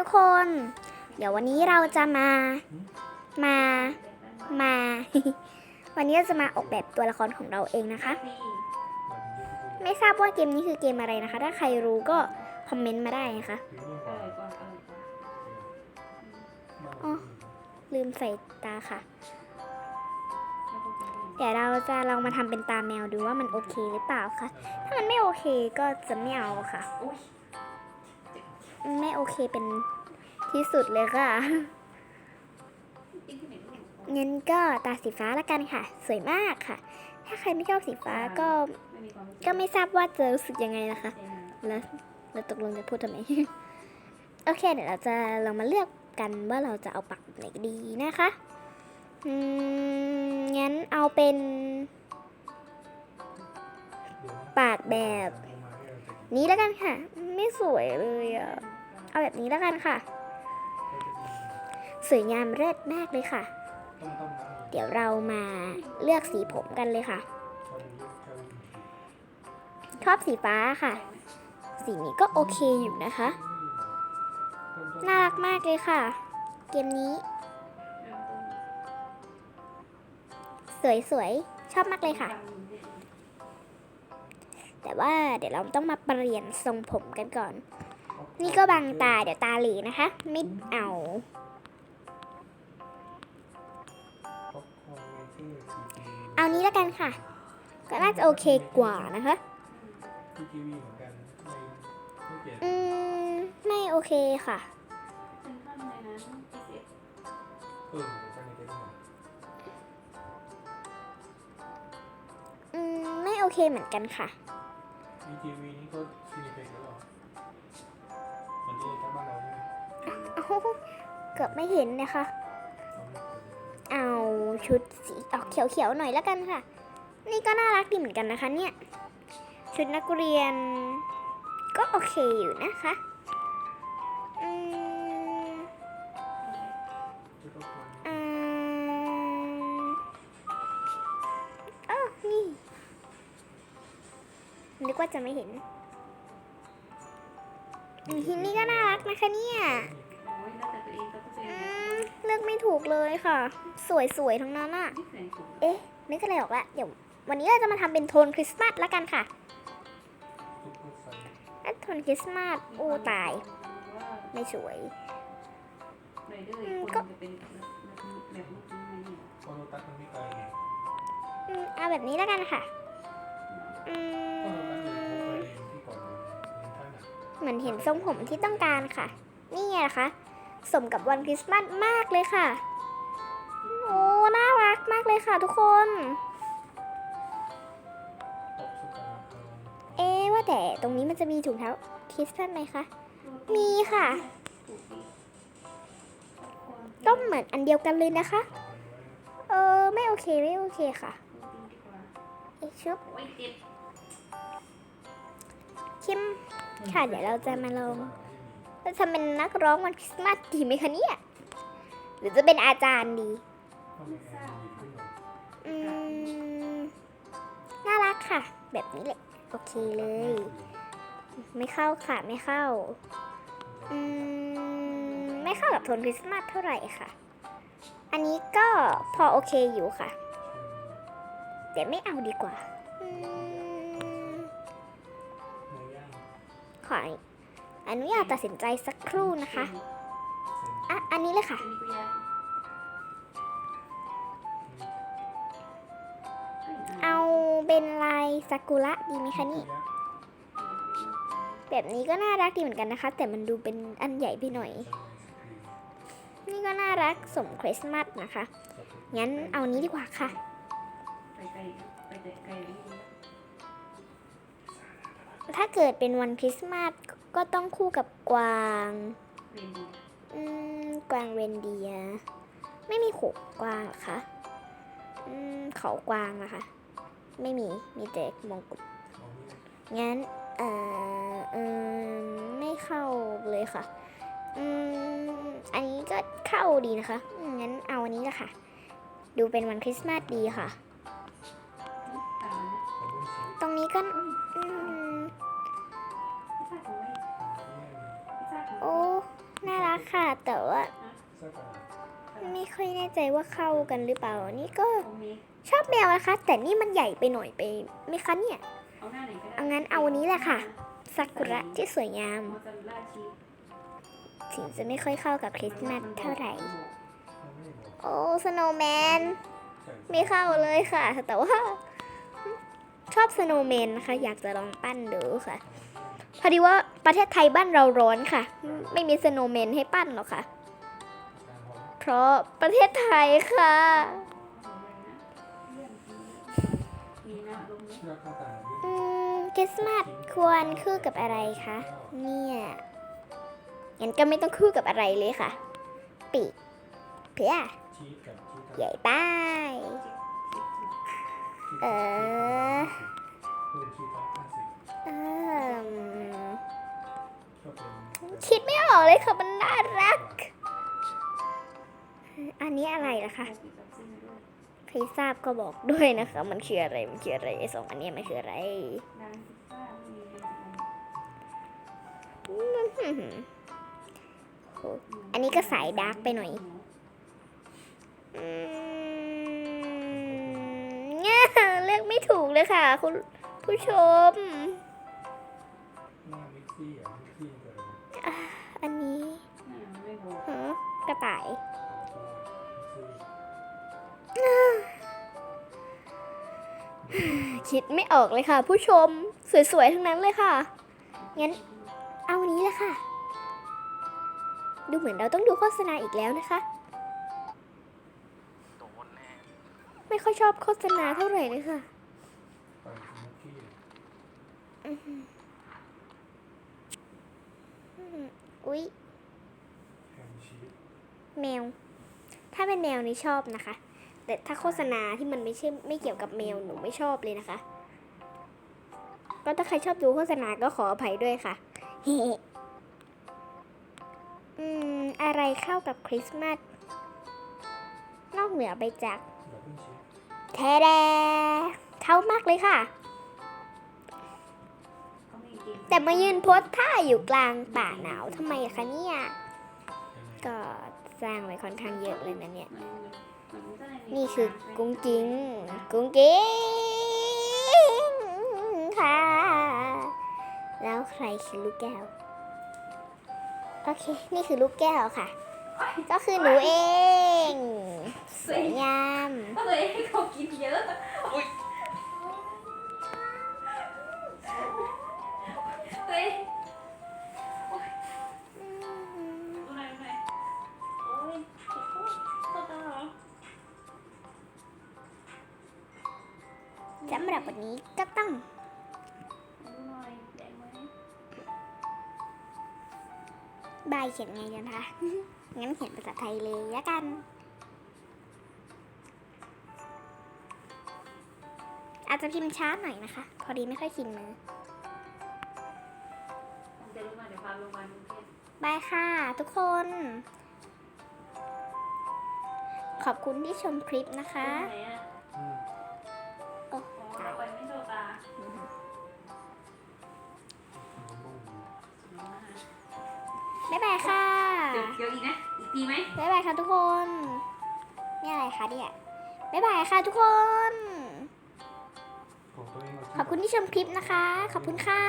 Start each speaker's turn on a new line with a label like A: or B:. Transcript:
A: ทุกคน เดี๋ยววันนี้เราจะมา มา มา วันนี้เราจะมาออกแบบตัวละครของเราเองนะคะ ไม่ทราบว่าเกมนี้คือเกมอะไรนะคะ ถ้าใครรู้ก็คอมเมนต์มาได้นะคะอ๋อลืมใส่ตาค่ะ เดี๋ยวเราจะลองมาทำเป็นตาแมวดูว่ามันโอเคหรือเปล่าคะถ้ามันไม่โอเคก็จะไม่เอาค่ะ ไม่โอเคเป็นที่สุดเลยค่ะงั้นก็ตาสีฟ้าละกันค่ะ สวยมากค่ะ ถ้าใครไม่ชอบสีฟ้าก็ก็ไม่ทราบว่าจะรู้สึกยังไงนะคะ แล้วเราตกลงจะพูดทำไม โอเค เดี๋ยวเราจะลองมาเลือกกันว่าเราจะเอาปากแบบไหนดีนะคะ อืม งั้นเอาเป็น ปากแบบ นี้แล้วกันค่ะ ไม่สวยเลยอะเอาแบบนี้แล้วกันค่ะ สวยงามเลิศมากเลยค่ะ เดี๋ยวเรามาเลือกสีผมกันเลยค่ะชอบสีฟ้าค่ะ สีนี้ก็โอเคอยู่นะคะ น่ารักมากเลยค่ะ เกมนี้ สวยๆ ชอบมากเลยค่ะ แต่ว่าเดี๋ยวเราต้องมาเปลี่ยนทรงผมกันก่อน นี่ก็บังตาเดี๋ยวตาหลีนะคะ ไม่เอา เอานี้แล้วกันค่ะ ก็น่าจะโอเคกว่านะคะ
B: ที่ทีวีเหมือนกันไม่ไม่เปลี่ยน
A: อืมไม่โอเคค่ะ
B: อือนกันในเกมหน่อย
A: อืมไม่โอเคเหมือนกันค่ะ
B: มีทีวีนี่ก็ซีนิเฟกแล้วเหรอเหมือนที่ทั้งบ้านเราใช่ไหม
A: เอาเกือบไม่เห็นนะคะ
B: เอาไม่เคยเลย
A: เอาชุดสีออกเขียวๆหน่อยแล้วกันค่ะ นี่ก็น่ารักดีเหมือนกันนะคะเนี่ย ชุดนักเรียน ก็โอเคอยู่นะคะ อืม
B: ชุดครอบค ว่า
A: จะไม่เห็นอืมทีนี้ก็น่ารักนะคะเนี่ยอืมเลือกไม่ถูกเลยค่ะ สวยๆทั้งนั้นอะเอ๊ะนึกอะไรออกละเดี๋ยววันนี้เราจะมาทำเป็นโทนคริสต์มาสแล้วกันค่ะ
B: ซุปเปอร์ไซส์
A: ถ้าโทนคริสต์มาสโอ้ตาย ไม่สวย
B: โฟโตตัสมันไม่ไกลไง
A: อืมเอาแบบนี้แล้วกันค่ะ อื
B: โเห
A: มือนเห็นทรงผมที่ต้องการค่ะ นี่ไงล่ะคะ สมกับวันคริสต์มาสมากเลยค่ะ โอ้ น่ารักมากเลยค่ะทุกคน
B: เอ๊
A: ว่าแต่ตรงนี้มันจะมีถุงเท้าคริสต์มาสไหมคะ มีค่ะ ก็เหมือนอันเดียวกันเลยนะคะ เออ ไม่โอเค ไม่โอเคค่ะเอ๊ะชุบ คิมค่ะเดี๋ยวเราจะมาลองเราจะเป็นนักร้องวันคริสต์มาสดีไหมคะเนี่ยหรือจะเป็นอาจารย์ดี
B: ทำไมแอร์ดีขึ้นหน่อย
A: อืมน่ารักค่ะ แบบนี้แหละโอเคเลย ไม่เข้าค่ะไม่เข้าอืมไม่เข้ากับโทนคริสต์มาสเท่าไหร่ค่ะ อันนี้ก็พอโอเคอยู่ค่ะ แต่ไม่เอาดีกว่า ขออนุญาตตัดสินใจสักครู่นะคะอะอันนี้เลยค่ะเอาเป็นลายซากุระดีไหมคะนี่ แบบนี้ก็น่ารักดีเหมือนกันนะคะ แต่มันดูเป็นอันใหญ่ไปหน่อย นี่ก็น่ารักสมคริสต์มาสนะคะ งั้นเอานี้ดีกว่าค่ะ ถ้าเกิดเป็นวันคริสต์มาสก็ต้องคู่กับกวางอืมกวางเรนเดียร์ไม่มีขกกวางเหรอคะอืมเขากวางนะคะ ไม่มีมีแต่มงกุฎงั้นเอ่อเออไม่เข้าเลยค่ะ อืมอันนี้ก็เข้าดีนะคะอืมงั้นเอาอันนี้ละค่ะ ดูเป็นวันคริสต์มาสดีค่ะ ตรงนี้ก็ ค่ะ แต่ว่าไม่ค่อยแน่ใจว่าเข้ากันหรือเปล่า นี่ก็ชอบแมวนะคะ แต่นี่มันใหญ่ไปหน่อยไปไหมคะเนี่ย
C: เอา
A: งั้นเอาันนี้แหละค่ะซากุระที่สวยงามถึงจะไม่ค่อยเข้ากับคริสต์มาสเท่าไหร่ โอ้สโนว์แมนไม่เข้าเลยค่ะ แต่ว่าชอบสโนว์แมนนะคะ อยากจะลองปั้นดูค่ะ พอดีว่าประเทศไทยบ้านเราร้อนค่ะ ไม่มีสโนว์แมนให้ปั้นหรอกค่ะ เพราะประเทศไทยค่ะ
B: อื
A: มคริสต์มาสควรคู่กับอะไรคะ เนี่ยงั้นก็ไม่ต้องคู่กับอะไรเลยค่ะ ปีกเพื่อใหญ่ป้ายเออ
B: เพิ่มชีสไปห้าสิบ
A: เอิ่ม
B: ก็เป็น
A: คิดไม่ออกเลยค่ะมันน่ารัก อันนี้อะไรล่ะคะใครทราบก็บอกด้วยนะคะ มันคืออะไรมันคืออะไรไอสองอันนี้มันคืออะไรอันนี้ก็สายดาร์กไปหน่อยเลือกไม่ถูกเลยค่ะ คุณผู้ชม คิดไม่ออกเลยค่ะ ผู้ชมสวยๆทั้งนั้นเลยค่ะ งั้นเอาอันนี้เลยค่ะ ดูเหมือนเราต้องดูโฆษณาอีกแล้วนะคะไม่ค่อยชอบโฆษณาเท่าไหร่เลยค่ะ
B: ไปมิกซี่
A: อื้อหืออื้อหืออุ๊ย
B: แฮมชีส
A: แมว ถ้าเป็นแมวนี่ชอบนะคะ แต่ถ้าโฆษณาที่มันไม่ใช่ไม่เกี่ยวกับแมวหนูไม่ชอบเลยนะคะ ก็ถ้าใครชอบดูโฆษณาก็ขออภัยด้วยค่ะเฮ้อืมอะไรเข้ากับคริสต์มาสนอกเหนือไปจาก
B: เพิ่งชีส
A: แทแดเข้ามากเลยค่ะ แต่มายืนโพสท่าอยู่กลางป่าหนาวทำไมคะเนี่ยก็สร้างไว้ค่อนข้างเยอะเลยนะเนี่ย
C: นี่
A: คือ
C: กุ้
A: งกิ้ง กุ้งกิ้งค่ะ แล้วใครคือลูกแก้ว โอเค นี่คือลูกแก้วค่ะ ก็คือหนูเอง สวยงาม สำหรับวันนี้ก็ต้องบายเขียนไงกันคะงั้นเขียนภาษาไทยเลยละกัน อาจจะพิมพ์ช้าหน่อยนะคะ พอดีไม่ค่อยชินมือบายค่ะ ทุกคน ขอบคุณที่ชมคลิปนะคะ บ๊ายบายค่ะ
C: เดี๋ยวเดี๋ยวอีกนะ อีกทีไหม
A: บ๊ายบายค่ะทุกคน นี่อะไรคะเนี่ย บ๊ายบายค่ะทุกคน
B: ของตัวเองเอาชีส
A: ขอบคุณที่ชมคลิปนะคะ ขอบคุณค่ะ